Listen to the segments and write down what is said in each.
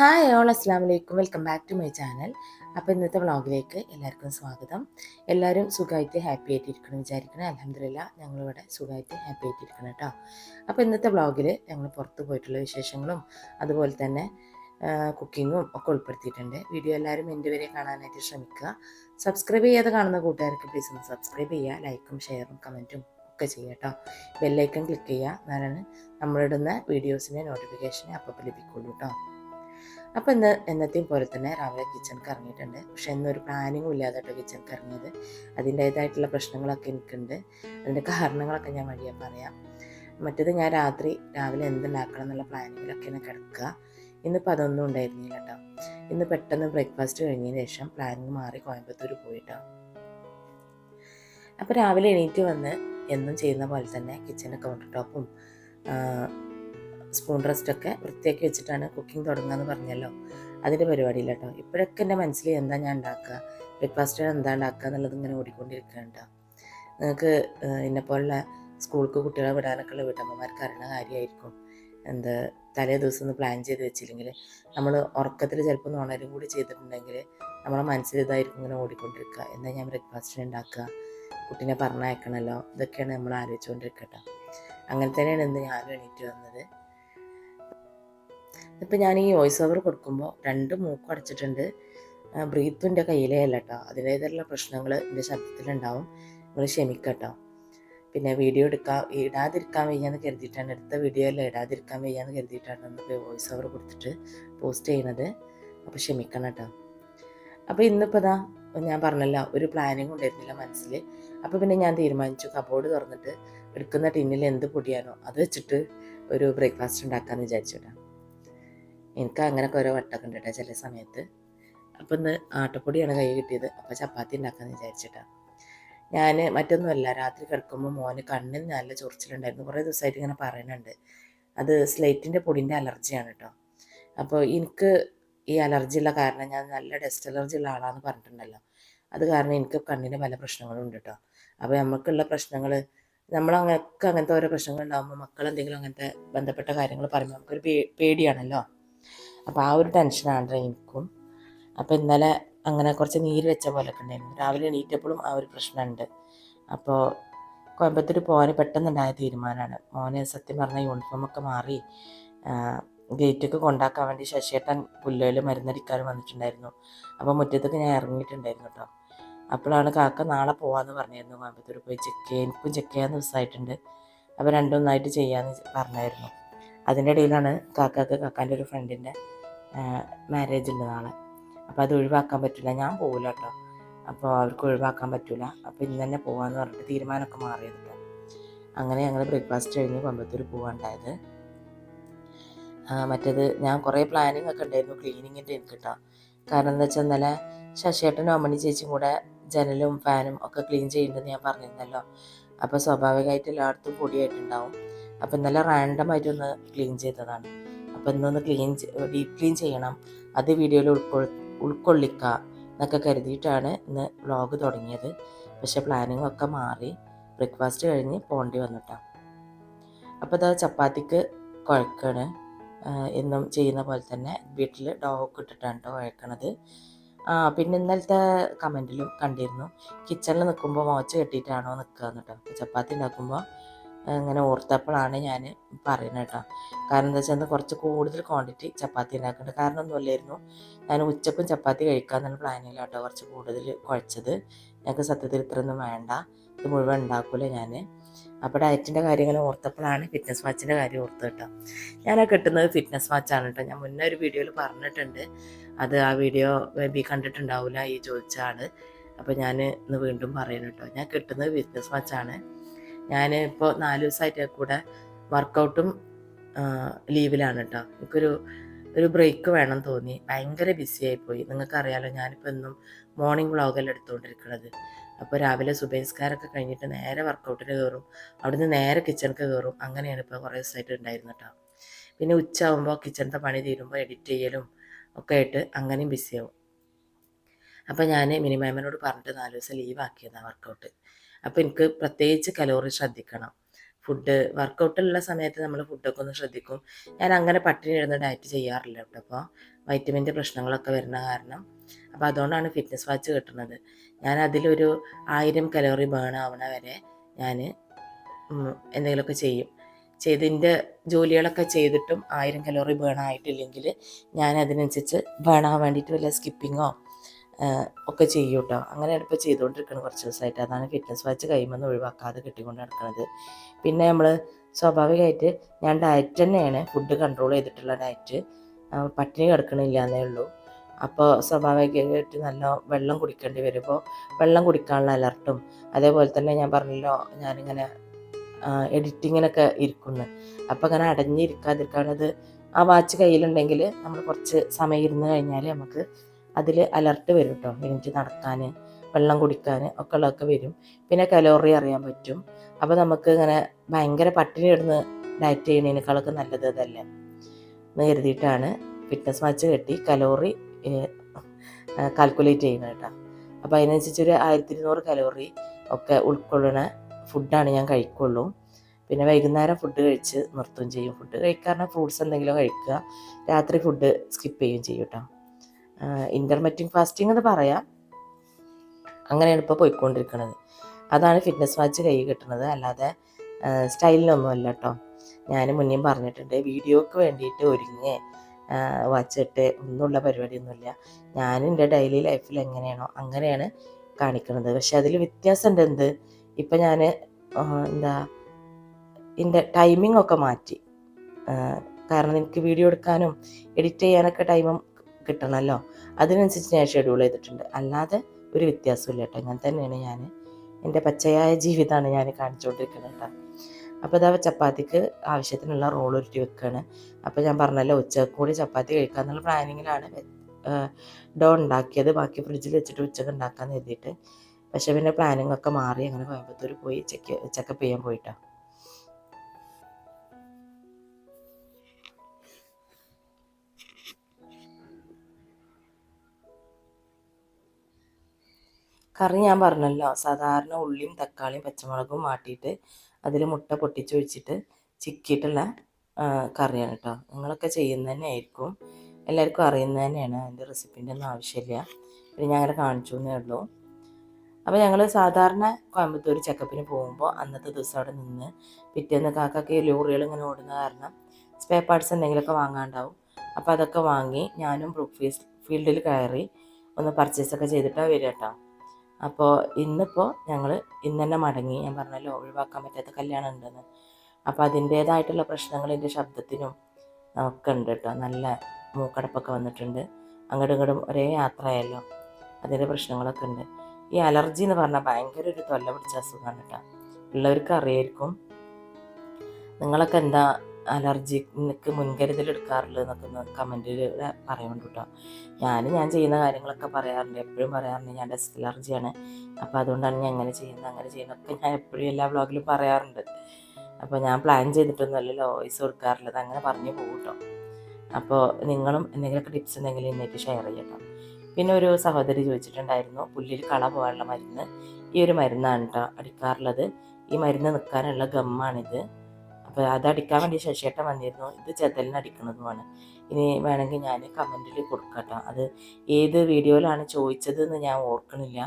Hi all അസ്സാം വലൈക്കും welcome back to my channel അപ്പോൾ ഇന്നത്തെ വ്ളോഗിലേക്ക് എല്ലാവർക്കും സ്വാഗതം. എല്ലാവരും സുഖമായിട്ട് ഹാപ്പി ആയിട്ട് ആയിട്ടിരിക്കണം വിചാരിക്കണം അലഹമില്ല ഞങ്ങളിവിടെ സുഖമായിട്ട് ഹാപ്പി ആയിട്ട് ആയിട്ടിരിക്കണം കേട്ടോ അപ്പോൾ ഇന്നത്തെ വ്ളോഗിൽ ഞങ്ങൾ പുറത്ത് പോയിട്ടുള്ള വിശേഷങ്ങളും അതുപോലെ തന്നെ കുക്കിങ്ങും ഒക്കെ ഉൾപ്പെടുത്തിയിട്ടുണ്ട്. വീഡിയോ എല്ലാവരും എന്റെ വരെ കാണാനായിട്ട് ശ്രമിക്കുക. സബ്സ്ക്രൈബ് ചെയ്യാതെ കാണുന്ന കൂട്ടുകാർക്ക് പ്ലീസ് ഒന്ന് സബ്സ്ക്രൈബ് ചെയ്യുക. ലൈക്കും ഷെയറും കമന്റും ഒക്കെ ചെയ്യുക കേട്ടോ ബെല്ലൈക്കൺ ക്ലിക്ക് ചെയ്യുക. എന്നാലാണ് നമ്മളിടുന്ന വീഡിയോസിന്റെ നോട്ടിഫിക്കേഷൻ അപ്പോൾ ലഭിക്കുള്ളൂ കേട്ടോ അപ്പോൾ ഇന്ന് എന്നത്തെയും പോലെ തന്നെ രാവിലെ കിച്ചണിക്ക് ഇറങ്ങിയിട്ടുണ്ട്. പക്ഷെ ഇന്നൊരു പ്ലാനിങ്ങും ഇല്ലാതെ കേട്ടോ കിച്ചണിക്ക് ഇറങ്ങിയത്. അതിന്റേതായിട്ടുള്ള പ്രശ്നങ്ങളൊക്കെ എനിക്കുണ്ട്. അതിന്റെ കാരണങ്ങളൊക്കെ ഞാൻ വഴിയെ പറയാം. മറ്റേത് ഞാൻ രാത്രി രാവിലെ എന്തുണ്ടാക്കണം എന്നുള്ള പ്ലാനിങ്ങിലൊക്കെ ഞാൻ കിടക്കുക. ഇന്നിപ്പോൾ അതൊന്നും ഉണ്ടായിരുന്നില്ല കേട്ടോ. ഇന്ന് പെട്ടെന്ന് ബ്രേക്ക്ഫാസ്റ്റ് കഴിഞ്ഞതിന് ശേഷം പ്ലാനിങ് മാറി കോയമ്പത്തൂർ പോയിട്ടോ. അപ്പോൾ രാവിലെ എണീറ്റ് വന്ന് എന്നും ചെയ്യുന്ന പോലെ തന്നെ കിച്ചണിന്റെ കൗണ്ടർ ടോപ്പും സ്പൂൺ റെസ്റ്റൊക്കെ വൃത്തിയാക്കി വെച്ചിട്ടാണ് കുക്കിംഗ് തുടങ്ങുക എന്ന് പറഞ്ഞല്ലോ. അതിന്റെ പരിപാടിയില്ല കേട്ടോ ഇപ്പോഴൊക്കെ എന്റെ മനസ്സിൽ എന്താ ഞാൻ ഉണ്ടാക്കുക? ബ്രേക്ക്ഫാസ്റ്റിന് എന്താ ഉണ്ടാക്കുക എന്നുള്ളത് ഇങ്ങനെ ഓടിക്കൊണ്ടിരിക്കുന്നുണ്ട് നിങ്ങൾക്ക് എന്നെപ്പോലുള്ള സ്കൂൾക്ക് കുട്ടികളെ വിടാനൊക്കെ ഉള്ള വീട്ടമ്മമാർക്ക് അറിയുന്ന കാര്യമായിരിക്കും. എന്താ തലേ ദിവസം ഒന്ന് പ്ലാൻ ചെയ്ത് വെച്ചില്ലെങ്കിൽ നമ്മൾ ഉറക്കത്തിൽ ചിലപ്പോൾ ഉണരും കൂടി ചെയ്തിട്ടുണ്ടെങ്കിൽ നമ്മളെ മനസ്സിൽ ഇതായിരിക്കും ഇങ്ങനെ ഓടിക്കൊണ്ടിരിക്കുക. എന്താ ഞാൻ ബ്രേക്ക്ഫാസ്റ്റിന് ഉണ്ടാക്കുക? കുട്ടീനെ പറഞ്ഞയക്കണമല്ലോ? ഇതൊക്കെയാണ് നമ്മൾ ആലോചിച്ചുകൊണ്ടിരിക്കട്ടോ അങ്ങനെ തന്നെയാണ് ഇന്ന് ഞാനും എണീറ്റ് വന്നത്. ഇപ്പം ഞാൻ ഈ വോയിസ് ഓവർ കൊടുക്കുമ്പോൾ രണ്ട് മൂക്കും അടച്ചിട്ടുണ്ട്. ബ്രീത്തും കയ്യിലേ അല്ല കേട്ടോ അതിന്റേതായിട്ടുള്ള പ്രശ്നങ്ങൾ എന്റെ ശബ്ദത്തിലുണ്ടാവും. നിങ്ങൾ ക്ഷമിക്കട്ടോ. പിന്നെ വീഡിയോ എടുക്കാൻ ഇടാതിരിക്കാൻ വയ്യാന്ന് കരുതിയിട്ടാണ്. എടുത്ത വീഡിയോ അല്ല ഇടാതിരിക്കാൻ വയ്യാന്ന് കരുതിയിട്ടാണ് നമുക്ക് വോയിസ് ഓവർ കൊടുത്തിട്ട് പോസ്റ്റ് ചെയ്യണത്. അപ്പോൾ ക്ഷമിക്കണം കേട്ടോ അപ്പോൾ ഇന്നിപ്പോൾ ഇതാ ഞാൻ പറഞ്ഞല്ലോ ഒരു പ്ലാനിങ് ഉണ്ടായിരുന്നില്ല മനസ്സിൽ അപ്പോൾ പിന്നെ ഞാൻ തീരുമാനിച്ചു കബോർഡ് തുറന്നിട്ട് എടുക്കുന്ന ടിന്നിൽ എന്ത് പൊടിയാനോ അത് വെച്ചിട്ട് ഒരു ബ്രേക്ക്ഫാസ്റ്റ് ഉണ്ടാക്കാമെന്ന് വിചാരിച്ചു കേട്ടോ എനിക്ക് അങ്ങനെയൊക്കെ ഓരോ വട്ടമൊക്കെ ഉണ്ട് കേട്ടോ ചില സമയത്ത്. അപ്പം ഇന്ന് ആട്ടപ്പൊടിയാണ് കൈ കിട്ടിയത്. അപ്പോൾ ചപ്പാത്തി ഉണ്ടാക്കാമെന്ന് വിചാരിച്ചിട്ടാണ് ഞാൻ മറ്റൊന്നുമല്ല രാത്രി കിടക്കുമ്പോൾ മോന് കണ്ണിൽ നല്ല ചൊറിച്ചിലുണ്ടായിരുന്നു. കുറേ ദിവസമായിട്ട് ഇങ്ങനെ പറയുന്നുണ്ട് അത് സ്ലേറ്റിന്റെ പൊടിന്റെ അലർജിയാണ് കേട്ടോ അപ്പോൾ എനിക്ക് ഈ അലർജി ഉള്ള കാരണം ഞാൻ നല്ല ഡസ്റ്റ് അലർജി ഉള്ള ആളാണെന്ന് പറഞ്ഞിട്ടുണ്ടല്ലോ. അത് കാരണം എനിക്ക് കണ്ണിന് പല പ്രശ്നങ്ങളും ഉണ്ട് കേട്ടോ അപ്പോൾ നമുക്കുള്ള പ്രശ്നങ്ങൾ നമ്മളങ്ങനെയൊക്കെ അങ്ങനത്തെ ഓരോ പ്രശ്നങ്ങൾ ഉണ്ടാകുമ്പോൾ മക്കൾ എന്തെങ്കിലും അങ്ങനത്തെ ബന്ധപ്പെട്ട കാര്യങ്ങൾ പറയുമ്പോൾ നമുക്കൊരു പേടിയാണല്ലോ. അപ്പോൾ ആ ഒരു ടെൻഷനാണ് എനിക്കും. അപ്പോൾ ഇന്നലെ അങ്ങനെ കുറച്ച് നീര് വെച്ച പോലൊക്കെ ഉണ്ടായിരുന്നു. രാവിലെ എണീറ്റപ്പോഴും ആ ഒരു പ്രശ്നമുണ്ട്. അപ്പോൾ കോയമ്പത്തൂർ പോകാൻ പെട്ടെന്നുണ്ടായ തീരുമാനമാണ്. മോനെ സത്യം പറഞ്ഞാൽ യൂണിഫോമൊക്കെ മാറി ഗേറ്റൊക്കെ കൊണ്ടാക്കാൻ വേണ്ടി ശശിയേട്ടൻ പുല്ലയിൽ മരുന്നടിക്കാനും വന്നിട്ടുണ്ടായിരുന്നു. അപ്പോൾ മുറ്റത്തൊക്കെ ഞാൻ ഇറങ്ങിയിട്ടുണ്ടായിരുന്നു കേട്ടോ. അപ്പോഴാണ് കാക്ക നാളെ പോകാമെന്ന് പറഞ്ഞിരുന്നു കോയമ്പത്തൂർ പോയി ചെക്ക് ചെയ്യാൻ. എനിക്കും ചെക്ക് ചെയ്യാൻ ദിവസമായിട്ടുണ്ട് അപ്പോൾ രണ്ടൊന്നായിട്ട് ചെയ്യാമെന്ന് പറഞ്ഞായിരുന്നു. അതിന്റെ ഇടയിലാണ് കാക്കാക്ക് കാക്കാന്റെ ഒരു ഫ്രണ്ടിന്റെ മാരേജ് ഉള്ളതാണ്. അപ്പോൾ അത് ഒഴിവാക്കാൻ പറ്റില്ല ഞാൻ പോകില്ല കേട്ടോ അപ്പോൾ അവർക്ക് ഒഴിവാക്കാൻ പറ്റില്ല അപ്പോൾ ഇന്ന് തന്നെ പോകാമെന്ന് പറഞ്ഞിട്ട് തീരുമാനമൊക്കെ മാറിയത് അങ്ങനെ ഞങ്ങൾ ബ്രേക്ക്ഫാസ്റ്റ് കഴിഞ്ഞ് കൊമ്പത്തൂർ പോകാണ്ടായത് മറ്റേത് ഞാൻ കുറേ പ്ലാനിങ് ഒക്കെ ഉണ്ടായിരുന്നു ക്ലീനിങ്ങിന്റെ എനിക്ക് കേട്ടോ കാരണം എന്താ വെച്ചാൽ ഇന്നലെ ശശിയേട്ടനും അമ്മണി ചേച്ചിയും കൂടെ ജനലും ഫാനും ഒക്കെ ക്ലീൻ ചെയ്യുന്നുണ്ടെന്ന് ഞാൻ പറഞ്ഞിരുന്നല്ലോ. അപ്പോൾ സ്വാഭാവികമായിട്ട് എല്ലായിടത്തും പൊടിയായിട്ടുണ്ടാവും. അപ്പോൾ ഇന്നലെ റാൻഡമായിട്ടൊന്ന് ക്ലീൻ ചെയ്തതാണ്. അപ്പോൾ ഇന്നൊന്ന് ക്ലീൻ ഡീപ് ക്ലീൻ ചെയ്യണം. അത് വീഡിയോയിൽ ഉൾക്കൊ ഉൾക്കൊള്ളിക്കുക എന്നൊക്കെ കരുതിയിട്ടാണ് ഇന്ന് വ്ളോഗ് തുടങ്ങിയത്. പക്ഷേ പ്ലാനിങ് ഒക്കെ മാറി. ബ്രേക്ക്ഫാസ്റ്റ് കഴിഞ്ഞ് പോണ്ടി വന്നിട്ടാണ് അപ്പോൾ അത് ചപ്പാത്തിക്ക് കുഴക്കാണ്. എന്നും ചെയ്യുന്ന പോലെ തന്നെ വീട്ടിൽ ഡോഗ് ഇട്ടിട്ടാണ് കേട്ടോ കുഴക്കണത്. പിന്നെ ഇന്നലത്തെ കമന്റിലും കണ്ടിരുന്നു. കിച്ചണിൽ നിൽക്കുമ്പോൾ മോച്ച കെട്ടിയിട്ടാണോ നിൽക്കുക എന്നിട്ടോ ചപ്പാത്തി ഉണ്ടാക്കുമ്പോൾ ഇങ്ങനെ ഓർത്തപ്പോഴാണ് ഞാൻ പറയുന്നത് കേട്ടോ. കാരണം എന്താ വെച്ചാൽ കുറച്ച് കൂടുതൽ ക്വാണ്ടിറ്റി ചപ്പാത്തി ഉണ്ടാക്കുന്നുണ്ട് കാരണം ഒന്നുമില്ലായിരുന്നു. ഞാൻ ഉച്ചപ്പം ചപ്പാത്തി കഴിക്കാമെന്നുള്ള പ്ലാനില്ല കേട്ടോ. കുറച്ച് കൂടുതൽ കുഴച്ചത്. ഞങ്ങൾക്ക് സത്യത്തിൽ ഇത്രയൊന്നും വേണ്ട. ഇത് മുഴുവൻ ഉണ്ടാക്കൂല ഞാൻ. അപ്പോൾ ഡയറ്റിന്റെ കാര്യങ്ങൾ ഓർത്തപ്പോഴാണ് ഫിറ്റ്നസ് വാച്ചിന്റെ കാര്യം ഓർത്ത് കേട്ടോ. ഞാൻ കിട്ടുന്നത് ഫിറ്റ്നസ് വാച്ചാണ് കേട്ടോ. ഞാൻ മുന്നേ ഒരു വീഡിയോയിൽ പറഞ്ഞിട്ടുണ്ട്. അത് ആ വീഡിയോ ബേബി കണ്ടിട്ടുണ്ടാവില്ല ഈ ചോദിച്ച ആൾ അപ്പോൾ ഞാൻ ഇന്ന് വീണ്ടും പറയുന്നു കേട്ടോ. ഞാൻ കിട്ടുന്നത് ഫിറ്റ്നസ് വാച്ചാണ് ഞാൻ ഇപ്പോൾ നാല് ദിവസമായിട്ട് കൂടെ വർക്കൗട്ടും ലീവിലാണ് കേട്ടോ എനിക്കൊരു ഒരു ബ്രേക്ക് വേണം തോന്നി. ഭയങ്കര ബിസി ആയിപ്പോയി നിങ്ങൾക്കറിയാലോ ഞാനിപ്പോൾ എന്നും മോർണിംഗ് വ്ളോഗെല്ലാം എടുത്തുകൊണ്ടിരിക്കുന്നത് അപ്പോൾ രാവിലെ സുബൈസ്കാരൊക്കെ കഴിഞ്ഞിട്ട് നേരെ വർക്കൗട്ടിന് കയറും അവിടുന്ന് നേരെ കിച്ചണിക്ക് കയറും അങ്ങനെയാണ് ഇപ്പോൾ കുറേ ദിവസമായിട്ട് ഉണ്ടായിരുന്നു കേട്ടോ പിന്നെ ഉച്ച ആകുമ്പോൾ കിച്ചണത്തെ പണി തീരുമ്പോൾ എഡിറ്റ് ചെയ്യലും ഒക്കെ ആയിട്ട് അങ്ങനെയും ബിസിയാവും അപ്പോൾ ഞാൻ മിനിമാമനോട് പറഞ്ഞിട്ട് നാല് ദിവസം ലീവ് ആക്കിയതാണ് വർക്കൗട്ട് അപ്പോൾ എനിക്ക് പ്രത്യേകിച്ച് കലോറി ശ്രദ്ധിക്കണം. ഫുഡ് വർക്കൗട്ടുള്ള സമയത്ത് നമ്മൾ ഫുഡൊക്കെ ഒന്ന് ശ്രദ്ധിക്കും. ഞാൻ അങ്ങനെ പട്ടിണി ഇടുന്ന ഡയറ്റ് ചെയ്യാറില്ല കേട്ടോ. അപ്പോൾ വൈറ്റമിന്റെ പ്രശ്നങ്ങളൊക്കെ വരുന്ന കാരണം. അപ്പോൾ അതുകൊണ്ടാണ് ഫിറ്റ്നസ് വാച്ച് കിട്ടുന്നത്. ഞാൻ അതിലൊരു ആയിരം കലോറി ബേൺ ആവണ വരെ ഞാൻ എന്തെങ്കിലുമൊക്കെ ചെയ്യും. ചെയ്തിന്റെ ജോലികളൊക്കെ ചെയ്തിട്ടും ആയിരം കലോറി ബേൺ ആയിട്ടില്ലെങ്കിൽ ഞാൻ അതിനനുസരിച്ച് ബേൺ ആവാൻ വേണ്ടിയിട്ട് വല്ല സ്കിപ്പിങ്ങോ ഒക്കെ ചെയ്യും കേട്ടോ അങ്ങനെയാണ് ഇപ്പോൾ ചെയ്തുകൊണ്ടിരിക്കുന്നത് കുറച്ച് ദിവസമായിട്ട് അതാണ് ഫിറ്റ്നസ് വാച്ച് കൈമെന്ന് ഒഴിവാക്കാതെ കിട്ടിക്കൊണ്ട് നടക്കുന്നത് പിന്നെ നമ്മൾ സ്വാഭാവികമായിട്ട് ഞാൻ ഡയറ്റ് തന്നെയാണ് ഫുഡ് കൺട്രോൾ ചെയ്തിട്ടുള്ള ഡയറ്റ് പട്ടിണി കിടക്കണില്ല എന്നേ ഉള്ളൂ. അപ്പോൾ സ്വാഭാവികമായിട്ട് നല്ല വെള്ളം കുടിക്കേണ്ടി വരുമ്പോൾ വെള്ളം കുടിക്കാനുള്ള അലർട്ടും അതേപോലെ തന്നെ ഞാൻ പറഞ്ഞല്ലോ ഞാനിങ്ങനെ എഡിറ്റിങ്ങിനൊക്കെ ഇരിക്കുന്നു. അപ്പോൾ അങ്ങനെ അടഞ്ഞിരിക്കാതിരിക്കാനുള്ളത് ആ വാച്ച് കയ്യിലുണ്ടെങ്കിൽ നമ്മൾ കുറച്ച് സമയം ഇരുന്ന് കഴിഞ്ഞാൽ നമുക്ക് അതിൽ അലർട്ട് വരും കേട്ടോ മിനിറ്റ് നടക്കാൻ വെള്ളം കുടിക്കാൻ ഒക്കെ ഉള്ളതൊക്കെ വരും. പിന്നെ കലോറി അറിയാൻ പറ്റും. അപ്പോൾ നമുക്ക് ഇങ്ങനെ ഭയങ്കര പട്ടിണി ഇടുന്ന ഡയറ്റ് ചെയ്യുന്നതിനേക്കാളൊക്കെ നല്ലത് അതല്ലേ? എന്ന് കരുതിയിട്ടാണ് ഫിറ്റ്നസ് വാച്ച് കെട്ടി കലോറി കാൽക്കുലേറ്റ് ചെയ്യുന്നത് കേട്ടോ അപ്പോൾ അതിനനുസരിച്ച് ഒരു ആയിരത്തി ഇരുന്നൂറ് കലോറി ഒക്കെ ഉൾക്കൊള്ളുന്ന ഫുഡാണ് ഞാൻ കഴിക്കുള്ളൂ. പിന്നെ വൈകുന്നേരം ഫുഡ് കഴിച്ച് നിർത്തുകയും ചെയ്യും. ഫുഡ് കഴിക്കാറുണ്ട് ഫ്രൂട്ട്സ് എന്തെങ്കിലും കഴിക്കുക. രാത്രി ഫുഡ് സ്കിപ്പ് ചെയ്യുകയും ചെയ്യും കേട്ടോ ഇന്റർമെറ്റിംഗ് ഫാസ്റ്റിംഗ് എന്ന് പറയാം. അങ്ങനെയാണ് ഇപ്പോൾ പോയിക്കൊണ്ടിരിക്കുന്നത് അതാണ് ഫിറ്റ്നസ് വാച്ച് കൈ കിട്ടുന്നത്. അല്ലാതെ സ്റ്റൈലിനൊന്നും അല്ല കേട്ടോ ഞാൻ മുന്നേ പറഞ്ഞിട്ടുണ്ട് വീഡിയോക്ക് വേണ്ടിയിട്ട് ഒരുങ്ങി. വാച്ചിട്ട് ഒന്നുമുള്ള പരിപാടിയൊന്നുമില്ല. ഞാൻ എന്റെ ഡെയിലി ലൈഫിൽ എങ്ങനെയാണോ അങ്ങനെയാണ് കാണിക്കുന്നത് പക്ഷെ അതിൽ വ്യത്യാസമുണ്ട് എന്ത്? ഇപ്പം ഞാൻ എന്താ എന്റെ ടൈമിംഗ് ഒക്കെ മാറ്റി. കാരണം എനിക്ക് വീഡിയോ എടുക്കാനും എഡിറ്റ് ചെയ്യാനൊക്കെ ടൈമും കിട്ടണമല്ലോ. അതിനനുസരിച്ച് ഞാൻ ഷെഡ്യൂൾ ചെയ്തിട്ടുണ്ട്. അല്ലാതെ ഒരു വ്യത്യാസമില്ല കേട്ടോ. ഇങ്ങനെ തന്നെയാണ് ഞാൻ എന്റെ പച്ചയായ ജീവിതമാണ് ഞാൻ കാണിച്ചുകൊണ്ടിരിക്കുന്നത് കേട്ടോ. അപ്പോൾ ഇതാ ചപ്പാത്തിക്ക് ആവശ്യത്തിനുള്ള റോൾ ഉരുട്ടി വെക്കുകയാണ്. അപ്പോൾ ഞാൻ പറഞ്ഞല്ലോ ഉച്ചയ്ക്ക് കൂടി ചപ്പാത്തി കഴിക്കാന്നുള്ള പ്ലാനിങ്ങിലാണ് ഡോ ഉണ്ടാക്കിയത്. ബാക്കി ഫ്രിഡ്ജിൽ വെച്ചിട്ട് ഉച്ചയ്ക്ക് ഉണ്ടാക്കാമെന്ന് എഴുതിയിട്ട് പക്ഷേ പിന്നെ പ്ലാനിങ്ങൊക്കെ മാറി. അങ്ങനെ കോയമ്പത്തൂർ പോയി ചെക്ക് ചെക്കപ്പ് ചെയ്യാൻ പോയിട്ടോ. കറി ഞാൻ പറഞ്ഞല്ലോ. സാധാരണ ഉള്ളിയും തക്കാളിയും പച്ചമുളകും മാറ്റിയിട്ട് അതിൽ മുട്ട പൊട്ടിച്ചൊഴിച്ചിട്ട് ചിക്കിയിട്ടുള്ള കറിയാണ് കേട്ടോ നിങ്ങളൊക്കെ ചെയ്യുന്നത് തന്നെ ആയിരിക്കും. എല്ലാവർക്കും അറിയുന്നത് തന്നെയാണ്. അതിന്റെ റെസിപ്പിന്റെ ഒന്നും ആവശ്യമില്ല. പിന്നെ ഞാൻ അങ്ങനെ കാണിച്ചു എന്നേ ഉള്ളൂ. അപ്പോൾ ഞങ്ങൾ സാധാരണ കോയമ്പത്തൂർ ചെക്കപ്പിന് പോകുമ്പോൾ അന്നത്തെ ദിവസം അവിടെ നിന്ന് പിറ്റേന്ന് കാക്കൊക്കെ ലോറികൾ ഇങ്ങനെ ഓടുന്ന കാരണം സ്പെയർ പാർട്സ് എന്തെങ്കിലുമൊക്കെ വാങ്ങാണ്ടാവും. അപ്പോൾ അതൊക്കെ വാങ്ങി ഞാനും ബ്രൂക്ക് ഫീൽഡിൽ കയറി ഒന്ന് പർച്ചേസൊക്കെ ചെയ്തിട്ടാണ് വരിക കേട്ടോ അപ്പോൾ ഇന്നിപ്പോൾ ഞങ്ങൾ ഇന്ന് തന്നെ മടങ്ങി. ഞാൻ പറഞ്ഞല്ലോ ഒഴിവാക്കാൻ പറ്റാത്ത കല്യാണം ഉണ്ടെന്ന്. അപ്പോൾ അതിന്റേതായിട്ടുള്ള പ്രശ്നങ്ങൾ എന്റെ ശബ്ദത്തിനും ഒക്കെ ഉണ്ട് കേട്ടോ. നല്ല മൂക്കടപ്പൊക്കെ വന്നിട്ടുണ്ട്. അങ്ങോട്ടും ഇങ്ങോട്ടും ഒരേ യാത്രയല്ലോ അതിന്റെ പ്രശ്നങ്ങളൊക്കെ ഉണ്ട്. ഈ അലർജി എന്ന് പറഞ്ഞാൽ ഭയങ്കര ഒരു തൊല്ല പിടിച്ച അസുഖമാണ് കേട്ടോ. ഉള്ളവർക്ക് അറിയായിരിക്കും. നിങ്ങളൊക്കെ എന്താ അലർജിക്ക് മുൻകരുതൽ എടുക്കാറുള്ളത് എന്നൊക്കെ കമന്റിൽ പറയുന്നുണ്ട് കേട്ടോ. ഞാൻ ഞാൻ ചെയ്യുന്ന കാര്യങ്ങളൊക്കെ പറയാറുണ്ട്. എപ്പോഴും പറയാറുണ്ട് ഞാൻ ഡസ്റ്റ് അലർജിയാണ്. അപ്പോൾ അതുകൊണ്ടാണ് ഞാൻ അങ്ങനെ ചെയ്യുന്നത് അങ്ങനെ ചെയ്യുന്നതൊക്കെ ഞാൻ എപ്പോഴും എല്ലാ വ്ളോഗിലും പറയാറുണ്ട്. അപ്പോൾ ഞാൻ പ്ലാൻ ചെയ്തിട്ടൊന്നുമല്ലല്ലോ വോയിസ് കൊടുക്കാറുള്ളത്. അങ്ങനെ പറഞ്ഞു പോകും കേട്ടോ. അപ്പോൾ നിങ്ങളും എന്തെങ്കിലുമൊക്കെ ടിപ്സ് എന്തെങ്കിലും എന്നിട്ട് ഷെയർ ചെയ്യട്ടോ. പിന്നെ ഒരു സഹോദരി ചോദിച്ചിട്ടുണ്ടായിരുന്നു പുല്ലിൽ കള പോകാനുള്ള മരുന്ന്. ഈ ഒരു മരുന്നാണ് കേട്ടോ അടിക്കാറുള്ളത്. ഈ മരുന്ന് നിൽക്കാനുള്ള ഗമ്മാണിത്. അപ്പോൾ അത് അടിക്കാൻ വേണ്ടി ശശിയേട്ടൻ വന്നിരുന്നു. ഇത് ചെതലിന് അടിക്കുന്നതുമാണ്. ഇനി വേണമെങ്കിൽ ഞാൻ കമന്റിൽ കൊടുക്കട്ടോ. അത് ഏത് വീഡിയോയിലാണ് ചോദിച്ചത് എന്ന് ഞാൻ ഓർക്കണില്ല.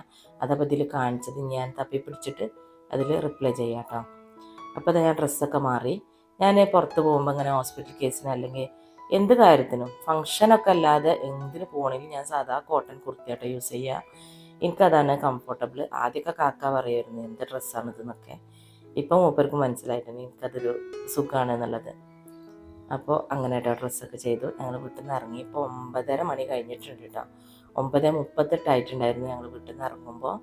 അതപ്പോൾ ഇതിൽ കാണിച്ചത് ഞാൻ തപ്പി പിടിച്ചിട്ട് അതിൽ റിപ്ലൈ ചെയ്യാം കേട്ടോ അപ്പോൾ ഞാൻ ഡ്രസ്സൊക്കെ മാറി. ഞാൻ പുറത്ത് പോകുമ്പോൾ ഇങ്ങനെ ഹോസ്പിറ്റൽ കേസിന് അല്ലെങ്കിൽ എന്ത് കാര്യത്തിനും ഫങ്ഷനൊക്കെ അല്ലാതെ എന്തിന് പോകണമെങ്കിൽ ഞാൻ സാധാ കോട്ടൺ കുർത്തിയായിട്ട് യൂസ് ചെയ്യുക എനിക്കതാണ് കംഫർട്ടബിൾ ആദ്യമൊക്കെ കാക്ക പറയുമായിരുന്നു എന്ത് ഡ്രസ്സാണിതെന്നൊക്കെ ഇപ്പം മൂപ്പർക്ക് മനസ്സിലായിട്ടുണ്ട് എനിക്കതൊരു സുഖമാണ് എന്നുള്ളത് അപ്പോൾ അങ്ങനെ കേട്ടോ ഡ്രസ്സൊക്കെ ചെയ്തു. ഞങ്ങൾ വീട്ടിൽ നിന്ന് ഇറങ്ങി. ഇപ്പോൾ ഒമ്പതര മണി കഴിഞ്ഞിട്ടുണ്ട് കേട്ടോ ഒമ്പത് മുപ്പത്തെട്ടായിട്ടുണ്ടായിരുന്നു ഞങ്ങൾ വീട്ടിൽ നിന്ന് ഇറങ്ങുമ്പോൾ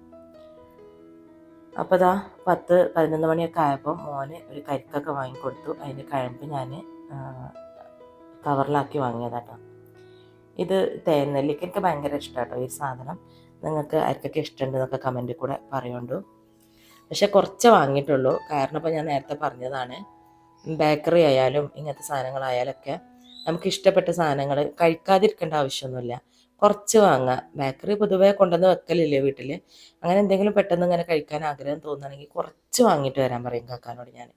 അപ്പോൾ ഇതാ പത്ത് പതിനൊന്ന് മണിയൊക്കെ ആയപ്പോൾ മോന് ഒരു കരിക്കൊക്കെ വാങ്ങിക്കൊടുത്തു. അതിന്റെ കഴമ്പ് ഞാൻ കവറിലാക്കി വാങ്ങിയതാട്ടോ ഇത് തേനെല്ലിക്ക് എനിക്ക് ഭയങ്കര ഇഷ്ടമാട്ടോ ഈ സാധനം. നിങ്ങൾക്ക് ആർക്കൊക്കെ ഇഷ്ടമുണ്ടെന്നൊക്കെ കമന്റിൽ കൂടെ പറയുന്നുണ്ടു പക്ഷെ കുറച്ച് വാങ്ങിയിട്ടുള്ളൂ. കാരണം ഇപ്പോൾ ഞാൻ നേരത്തെ പറഞ്ഞതാണ് ബേക്കറി ആയാലും ഇങ്ങനത്തെ സാധനങ്ങളായാലൊക്കെ നമുക്ക് ഇഷ്ടപ്പെട്ട സാധനങ്ങൾ കഴിക്കാതിരിക്കേണ്ട ആവശ്യമൊന്നുമില്ല. കുറച്ച് വാങ്ങുക. ബേക്കറി പൊതുവേ കൊണ്ടുവന്ന് വെക്കലില്ലേ വീട്ടിൽ അങ്ങനെ എന്തെങ്കിലും പെട്ടെന്ന് ഇങ്ങനെ കഴിക്കാൻ ആഗ്രഹം തോന്നുകയാണെങ്കിൽ കുറച്ച് വാങ്ങിയിട്ട് വരാൻ പറയും കാക്കാനോട് ഞാൻ.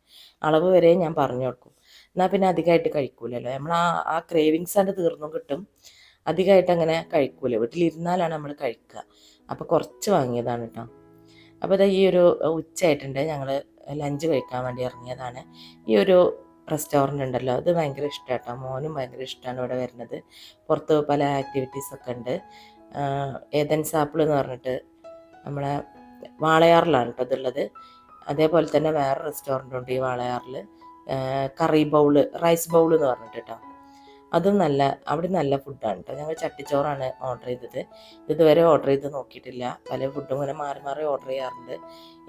അളവ് വരെ ഞാൻ പറഞ്ഞു കൊടുക്കും. എന്നാൽ പിന്നെ അധികമായിട്ട് കഴിക്കൂലല്ലോ. നമ്മൾ ആ ആ ക്രേവിങ്സ് അതിന്റെ തീർന്നും കിട്ടും. അധികമായിട്ട് അങ്ങനെ കഴിക്കൂല. വീട്ടിലിരുന്നാലാണ് നമ്മൾ കഴിക്കുക. അപ്പോൾ കുറച്ച് വാങ്ങിയതാണ് കേട്ടോ. അപ്പോൾ ഇതാ ഈ ഒരു ഉച്ചയായിട്ടുണ്ട്. ഞങ്ങൾ ലഞ്ച് കഴിക്കാൻ വേണ്ടി ഇറങ്ങിയതാണ്. ഈ ഒരു റെസ്റ്റോറന്റ് ഉണ്ടല്ലോ അത് ഭയങ്കര ഇഷ്ടമാണ് കേട്ടോ മോനും ഭയങ്കര ഇഷ്ടമാണ് ഇവിടെ വരുന്നത്. പുറത്ത് പല ആക്ടിവിറ്റീസ് ഒക്കെ ഉണ്ട്. ഏതൻസ് ആപ്പിൾ എന്ന് പറഞ്ഞിട്ട് നമ്മളെ വാളയാറിലാണ് കേട്ടോ ഇതുള്ളത്. അതേപോലെ തന്നെ വേറെ റെസ്റ്റോറന്റ് ഉണ്ട് ഈ വാളയാറിൽ കറി ബൗൾ റൈസ് ബൗൾ എന്ന് പറഞ്ഞിട്ട് കേട്ടോ. അതും നല്ല അവിടെ നല്ല ഫുഡാണ് കേട്ടോ ഞങ്ങൾ ചട്ടിച്ചോറാണ് ഓർഡർ ചെയ്തത്. ഇതുവരെ ഓർഡർ ചെയ്ത് നോക്കിയിട്ടില്ല. പല ഫുഡും ഇങ്ങനെ മാറി മാറി ഓർഡർ ചെയ്യാറുണ്ട്.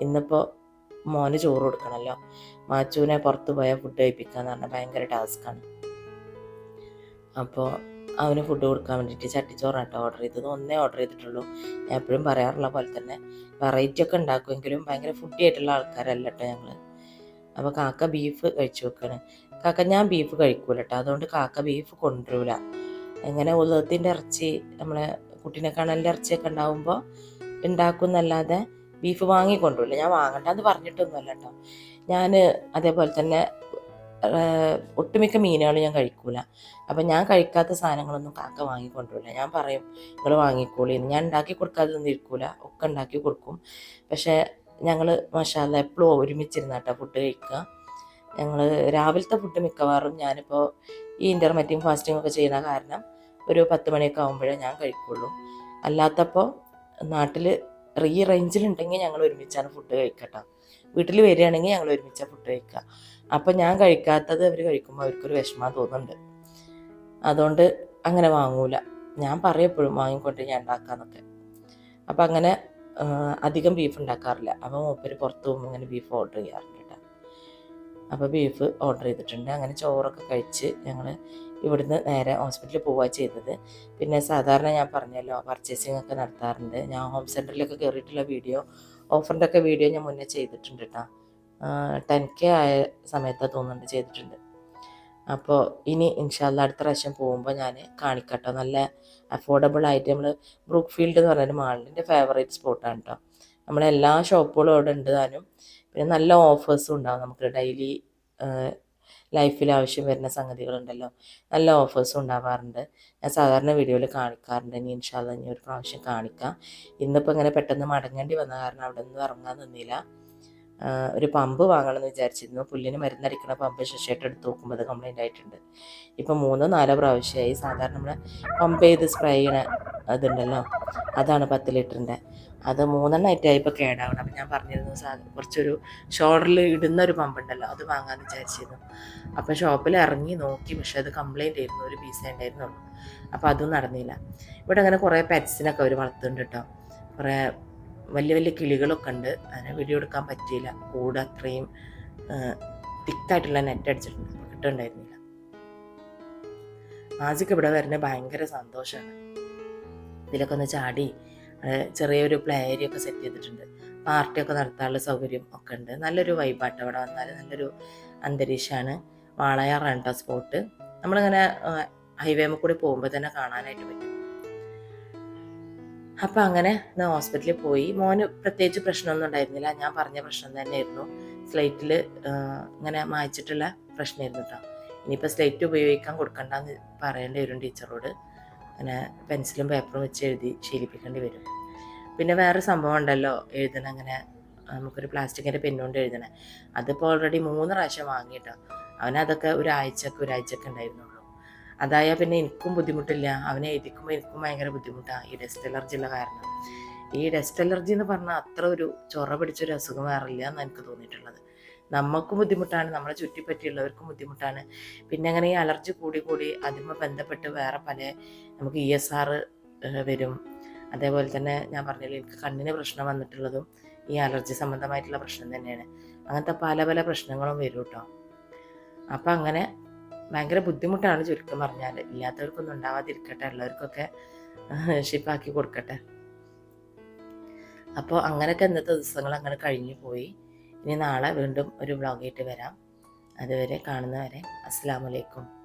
ഇന്നിപ്പോൾ മോന് ചോറ് കൊടുക്കണമല്ലോ മാച്ചുവിനെ പുറത്ത് പോയാൽ ഫുഡ് കഴിപ്പിക്കാന്ന് പറഞ്ഞാൽ ഭയങ്കര ടാസ്ക്കാണ് അപ്പോൾ അവന് ഫുഡ് കൊടുക്കാൻ വേണ്ടിയിട്ട് ചട്ടിച്ചോറാണ് കേട്ടോ ഓർഡർ ചെയ്തത്. ഒന്നേ ഓർഡർ ചെയ്തിട്ടുള്ളൂ. ഞാൻ എപ്പോഴും പറയാറുള്ള പോലെ തന്നെ. വെറൈറ്റി ഒക്കെ ഉണ്ടാക്കുമെങ്കിലും ഭയങ്കര ഫുഡി ആയിട്ടുള്ള ആൾക്കാരല്ല കേട്ടോ ഞങ്ങൾ അപ്പോൾ കാക്ക ബീഫ് കഴിച്ചു വെക്കാണ്. കാക്ക ഞാൻ ബീഫ് കഴിക്കൂല കേട്ടോ അതുകൊണ്ട് കാക്ക ബീഫ് കൊണ്ടുവരില്ല എങ്ങനെ ഉള്ളത്തിന്റെ ഇറച്ചി നമ്മളെ കുട്ടീനെ കാണലിന്റെ ഇറച്ചിയൊക്കെ ഉണ്ടാകുമ്പോൾ ഉണ്ടാക്കുന്നല്ലാതെ ബീഫ് വാങ്ങി കൊണ്ടുവരില്ല ഞാൻ വാങ്ങണ്ടെന്ന് പറഞ്ഞിട്ടൊന്നുമല്ല കേട്ടോ ഞാൻ അതേപോലെ തന്നെ ഒട്ടുമിക്ക മീനുകൾ ഞാൻ കഴിക്കൂല. അപ്പം ഞാൻ കഴിക്കാത്ത സാധനങ്ങളൊന്നും കാക്ക വാങ്ങിക്കൊണ്ടുവരില്ല ഞാൻ പറയും നിങ്ങൾ വാങ്ങിക്കോളി. ഞാൻ ഉണ്ടാക്കി കൊടുക്കാതെ ഒന്നും ഇരിക്കൂല. ഒക്കെ ഉണ്ടാക്കി കൊടുക്കും. പക്ഷേ ഞങ്ങൾ മഷാല എപ്പോഴും ഒരുമിച്ചിരുന്നാട്ടോ ഫുഡ് കഴിക്കുക ഞങ്ങൾ രാവിലത്തെ ഫുഡ് മിക്കവാറും ഞാനിപ്പോൾ ഈ ഇന്റർമെറ്റിങ് ഫാസ്റ്റിംഗ് ഒക്കെ ചെയ്യുന്ന കാരണം ഒരു പത്ത് മണിയൊക്കെ ആകുമ്പോഴേ ഞാൻ കഴിക്കുള്ളൂ. അല്ലാത്തപ്പോൾ നാട്ടിൽ റീ റേഞ്ചിലുണ്ടെങ്കിൽ ഞങ്ങൾ ഒരുമിച്ചാണ് ഫുഡ് കഴിക്കട്ടോ. വീട്ടിൽ വരികയാണെങ്കിൽ ഞങ്ങൾ ഒരുമിച്ചാണ് ഫുഡ് കഴിക്കുക അപ്പം ഞാൻ കഴിക്കാത്തത് അവർ കഴിക്കുമ്പോൾ അവർക്കൊരു വിഷമം തോന്നുന്നുണ്ട്. അതുകൊണ്ട് അങ്ങനെ വാങ്ങൂല. ഞാൻ പറയപ്പോഴും വാങ്ങിക്കൊണ്ട് ഞാൻ ഉണ്ടാക്കാന്നൊക്കെ. അപ്പം അങ്ങനെ അധികം ബീഫ് ഉണ്ടാക്കാറില്ല. അപ്പം മൂപ്പര് പുറത്തു പോകുമ്പോൾ ഇങ്ങനെ ബീഫ് ഓർഡർ ചെയ്യാറുണ്ട്. അപ്പോൾ ബീഫ് ഓർഡർ ചെയ്തിട്ടുണ്ട്. അങ്ങനെ ചോറൊക്കെ കഴിച്ച് ഞങ്ങൾ ഇവിടുന്ന് നേരെ ഹോസ്പിറ്റലിൽ പോവുക ചെയ്തത്. പിന്നെ സാധാരണ ഞാൻ പറഞ്ഞല്ലോ പർച്ചേസിങ് ഒക്കെ നടത്താറുണ്ട്. ഞാൻ ഹോം സെന്ററിലൊക്കെ കയറിയിട്ടുള്ള വീഡിയോ ഓഫറിന്റെ ഒക്കെ വീഡിയോ ഞാൻ മുന്നേ ചെയ്തിട്ടുണ്ട് കേട്ടോ ടെൻ കെ ആയ സമയത്താണ് തോന്നുന്നുണ്ട് ചെയ്തിട്ടുണ്ട്. അപ്പോൾ ഇനി ഇൻഷാല്ല അടുത്ത പ്രാവശ്യം പോകുമ്പോൾ ഞാൻ കാണിക്കട്ടോ. നല്ല അഫോർഡബിൾ ആയിട്ട് നമ്മൾ ബ്രൂക്ക് ഫീൽഡ് എന്ന് പറഞ്ഞൊരു മാളിന്റെ ഫേവറേറ്റ് സ്പോട്ടാണ് കേട്ടോ നമ്മളെ എല്ലാ ഷോപ്പുകളും അവിടെ ഉണ്ട് താനും. പിന്നെ നല്ല ഓഫേഴ്സും ഉണ്ടാവും നമുക്ക് ഡെയിലി ലൈഫിൽ ആവശ്യം വരുന്ന സംഗതികളുണ്ടല്ലോ. നല്ല ഓഫേഴ്സും ഉണ്ടാവാറുണ്ട്. ഞാൻ സാധാരണ വീഡിയോയിൽ കാണിക്കാറുണ്ട്. ഇനി ഇൻഷാല്ല ഇനി ഒരു പ്രാവശ്യം കാണിക്കാം. ഇന്നിപ്പോൾ ഇങ്ങനെ പെട്ടെന്ന് മടങ്ങേണ്ടി വന്ന കാരണം അവിടെ നിന്ന് ഇറങ്ങാൻ നിന്നില്ല. ഒരു പമ്പ് വാങ്ങണമെന്ന് വിചാരിച്ചിരുന്നു. പുല്ലിന് മരുന്നടിക്കണ പമ്പ് ശശിയായിട്ട് എടുത്ത് നോക്കുമ്പോൾ അത് കംപ്ലൈന്റ് ആയിട്ടുണ്ട്. ഇപ്പം മൂന്നോ നാലോ പ്രാവശ്യമായി സാധാരണ നമ്മൾ പമ്പ് ചെയ്ത് സ്പ്രേ ചെയ്യണ അതുണ്ടല്ലോ. അതാണ് പത്ത് ലിറ്ററിന്റെ അത് മൂന്നെണ്ണം ഇപ്പോൾ കേടാവണം. അപ്പം ഞാൻ പറഞ്ഞിരുന്നു കുറച്ചൊരു ഷോൾഡറിൽ ഇടുന്ന ഒരു പമ്പുണ്ടല്ലോ അത് വാങ്ങാൻ വിചാരിച്ചിരുന്നു. അപ്പം ഷോപ്പിൽ ഇറങ്ങി നോക്കി പക്ഷേ അത് കംപ്ലൈന്റ് ആയിരുന്നു ഒരു പീസേ ഉണ്ടായിരുന്നുള്ളൂ. അപ്പോൾ അതും നടന്നില്ല. ഇവിടെ അങ്ങനെ കുറേ പെറ്റ്സിനൊക്കെ അവർ വളർത്തുന്നുണ്ട് കേട്ടോ കുറേ വലിയ വലിയ കിളികളൊക്കെ ഉണ്ട്. അതിനെ വീഡിയോ എടുക്കാൻ പറ്റിയില്ല. കൂടെ അത്രയും തിക്കായിട്ടുള്ള നെറ്റ് അടിച്ചിട്ടുണ്ട്. കിട്ടുന്നുണ്ടായിരുന്നില്ല. ആജിക്ക് ഇവിടെ വരുന്നത് ഭയങ്കര സന്തോഷമാണ് ഇതിലൊക്കെ ഒന്ന് ചാടി ചെറിയൊരു പ്ലേ ഏരിയ ഒക്കെ സെറ്റ് ചെയ്തിട്ടുണ്ട്. പാർട്ടിയൊക്കെ നടത്താനുള്ള സൗകര്യം ഒക്കെ ഉണ്ട്. നല്ലൊരു വൈബാട്ട് അവിടെ വന്നാൽ. നല്ലൊരു അന്തരീക്ഷമാണ്. വാളയാറാണ് കേട്ടോ സ്പോട്ട് നമ്മളിങ്ങനെ ഹൈവേ കൂടി പോകുമ്പോൾ തന്നെ കാണാനായിട്ട് പറ്റും. അപ്പം അങ്ങനെ ഞാൻ ഹോസ്പിറ്റലിൽ പോയി. മോന് പ്രത്യേകിച്ച് പ്രശ്നമൊന്നും ഉണ്ടായിരുന്നില്ല. ഞാൻ പറഞ്ഞ പ്രശ്നം തന്നെയായിരുന്നു. സ്ലൈറ്റിൽ ഇങ്ങനെ മായ്ച്ചിട്ടുള്ള പ്രശ്നമായിരുന്നു കേട്ടോ ഇനിയിപ്പോൾ സ്ലൈറ്റ് ഉപയോഗിക്കാൻ കൊടുക്കണ്ടെന്ന് പറയേണ്ടി വരും ടീച്ചറോട് അങ്ങനെ പെൻസിലും പേപ്പറും വെച്ച് എഴുതി ശീലിപ്പിക്കേണ്ടി വരും. പിന്നെ വേറെ സംഭവം ഉണ്ടല്ലോ എഴുതണം അങ്ങനെ നമുക്കൊരു പ്ലാസ്റ്റിക്കിന്റെ പെന്നുകൊണ്ട് എഴുതണേ. അതിപ്പോൾ ഓൾറെഡി മൂന്ന് പ്രാവശ്യം വാങ്ങിയിട്ടോ. അവനതൊക്കെ ഒരാഴ്ചക്ക് ഒരാഴ്ചക്ക് ഉണ്ടായിരുന്നുള്ളൂ. അതായാൽ പിന്നെ എനിക്കും ബുദ്ധിമുട്ടില്ല. അവനെ എഴുതിക്കുമ്പോൾ എനിക്കും ഭയങ്കര ബുദ്ധിമുട്ടാണ് ഈ ഡസ്റ്റ് അലർജി ഉള്ള കാരണം. ഈ ഡസ്റ്റ് അലർജി എന്ന് പറഞ്ഞാൽ അത്ര ഒരു ചൊറ പിടിച്ചൊരു അസുഖം വേറില്ല എന്നാണ് എനിക്ക് തോന്നിയിട്ടുള്ളത്. നമുക്കും ബുദ്ധിമുട്ടാണ് നമ്മളെ ചുറ്റിപ്പറ്റിയുള്ളവർക്കും ബുദ്ധിമുട്ടാണ്. പിന്നെ അങ്ങനെ ഈ അലർജി കൂടി കൂടി അതുമായി ബന്ധപ്പെട്ട് വേറെ പല നമുക്ക് ഇ എസ് ആർ വരും. അതേപോലെ തന്നെ ഞാൻ പറഞ്ഞില്ലേ എനിക്ക് കണ്ണിന് പ്രശ്നം വന്നിട്ടുള്ളതും ഈ അലർജി സംബന്ധമായിട്ടുള്ള പ്രശ്നം തന്നെയാണ്. അങ്ങനത്തെ പല പല പ്രശ്നങ്ങളും വരും കേട്ടോ. അപ്പം അങ്ങനെ ഭയങ്കര ബുദ്ധിമുട്ടാണ് ചുരുക്കം പറഞ്ഞാൽ ഇല്ലാത്തവർക്കൊന്നും ഉണ്ടാവാതിരിക്കട്ടെ ഉള്ളവർക്കൊക്കെ ഷിപ്പാക്കി കൊടുക്കട്ടെ. അപ്പോൾ അങ്ങനെയൊക്കെ ഇന്നത്തെ ദിവസങ്ങൾ അങ്ങനെ കഴിഞ്ഞു പോയി. ഇനി നാളെ വീണ്ടും ഒരു വ്ളോഗായിട്ട് വരാം. അതുവരെ കാണുന്നവരെ അസ്സാം വലൈക്കും